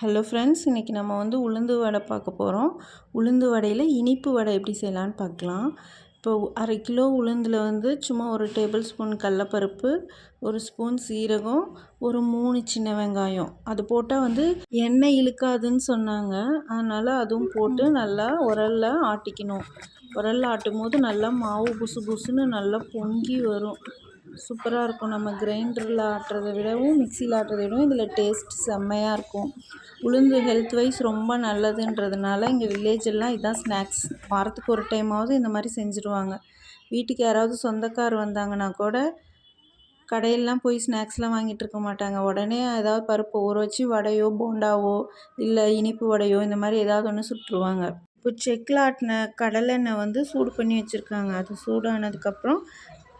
Hello friends இன்றைக்கி நம்ம வந்து உளுந்து வடை பார்க்க போகிறோம் உளுந்து வடையில் இனிப்பு வடை எப்படி செய்யலான்னு பார்க்கலாம். இப்போ அரை கிலோ உளுந்தில் வந்து சும்மா ஒரு டேபிள் ஸ்பூன் கடலப்பருப்பு ஒரு ஸ்பூன் சீரகம் ஒரு மூணு சின்ன வெங்காயம். அது போட்டால் வந்து எண்ணெய் இழுக்காதுன்னு சொன்னாங்க. அதனால் அதுவும் போட்டு நல்லா உரலில் ஆட்டிக்கணும். உரலில் ஆட்டும் போது நல்லா மாவு புசு புசுன்னு நல்லா பொங்கி வரும். சூப்பராக இருக்கும். நம்ம கிரைண்டரில் ஆட்டுறதை விடவும் மிக்சியில் ஆட்டுறதை விடவும் இதில் டேஸ்ட் செம்மையாக இருக்கும். உளுந்து ஹெல்த் வைஸ் ரொம்ப நல்லதுன்றதுனால இங்கே வில்லேஜெல்லாம் இதுதான் ஸ்நாக்ஸ் வாரத்துக்கு ஒரு டைமாவது இந்த மாதிரி செஞ்சுருவாங்க. வீட்டுக்கு யாராவது சொந்தக்கார் வந்தாங்கன்னா கூட கடையெல்லாம் போய் ஸ்நாக்ஸ்லாம் வாங்கிட்டு இருக்க மாட்டாங்க. உடனே ஏதாவது பருப்பு ஊற வச்சு வடையோ போண்டாவோ இல்லை இனிப்பு வடையோ இந்த மாதிரி ஏதாவது ஒன்று சுட்டுருவாங்க. இப்போ செக்கில் ஆட்டின கடலெண்ணெய் வந்து சூடு பண்ணி வச்சுருக்காங்க. அது சூடானதுக்கப்புறம்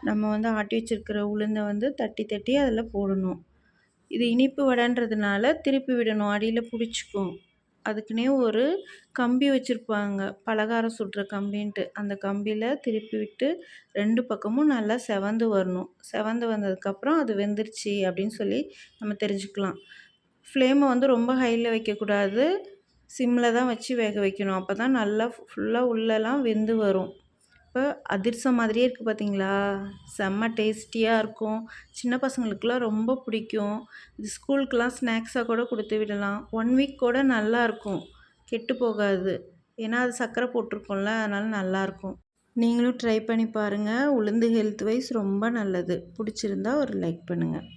நம்ம வந்து ஆட்டி வச்சுருக்கிற உளுந்தை வந்து தட்டி தட்டி அதில் போடணும். இது இனிப்பு வடைன்றதுனால திருப்பி விடணும் அடியில் பிடிச்சிக்கும். அதுக்குன்னே ஒரு கம்பி வச்சுருப்பாங்க பலகாரம் சுடுற கம்பின்ட்டு. அந்த கம்பியில் திருப்பி விட்டு ரெண்டு பக்கமும் நல்லா செவந்து வரணும். செவந்து வந்ததுக்கப்புறம் அது வெந்துருச்சு அப்படின்னு சொல்லி நம்ம தெரிஞ்சுக்கலாம். ஃப்ளேமை வந்து ரொம்ப ஹையில் வைக்கக்கூடாது. சிம்மில் தான் வச்சு வேக வைக்கணும். அப்போ தான் நல்லா ஃபுல்லாக உள்ளெல்லாம் வெந்து வரும். இப்போ அதிரசம் மாதிரியே இருக்குது பார்த்தீங்களா செம்ம டேஸ்டியாக இருக்கும். சின்ன பசங்களுக்குலாம் ரொம்ப பிடிக்கும். இது ஸ்கூலுக்கெலாம் ஸ்நாக்ஸாக கூட கொடுத்து விடலாம். ஒன் வீக் கூட நல்லாயிருக்கும் கெட்டு போகாது. ஏன்னா அது சர்க்கரை போட்டிருக்கோம்ல அதனால் நல்லாயிருக்கும் நீங்களும் ட்ரை பண்ணி பாருங்கள் உளுந்து ஹெல்த் வைஸ் ரொம்ப நல்லது. பிடிச்சிருந்தா ஒரு லைக் பண்ணுங்கள்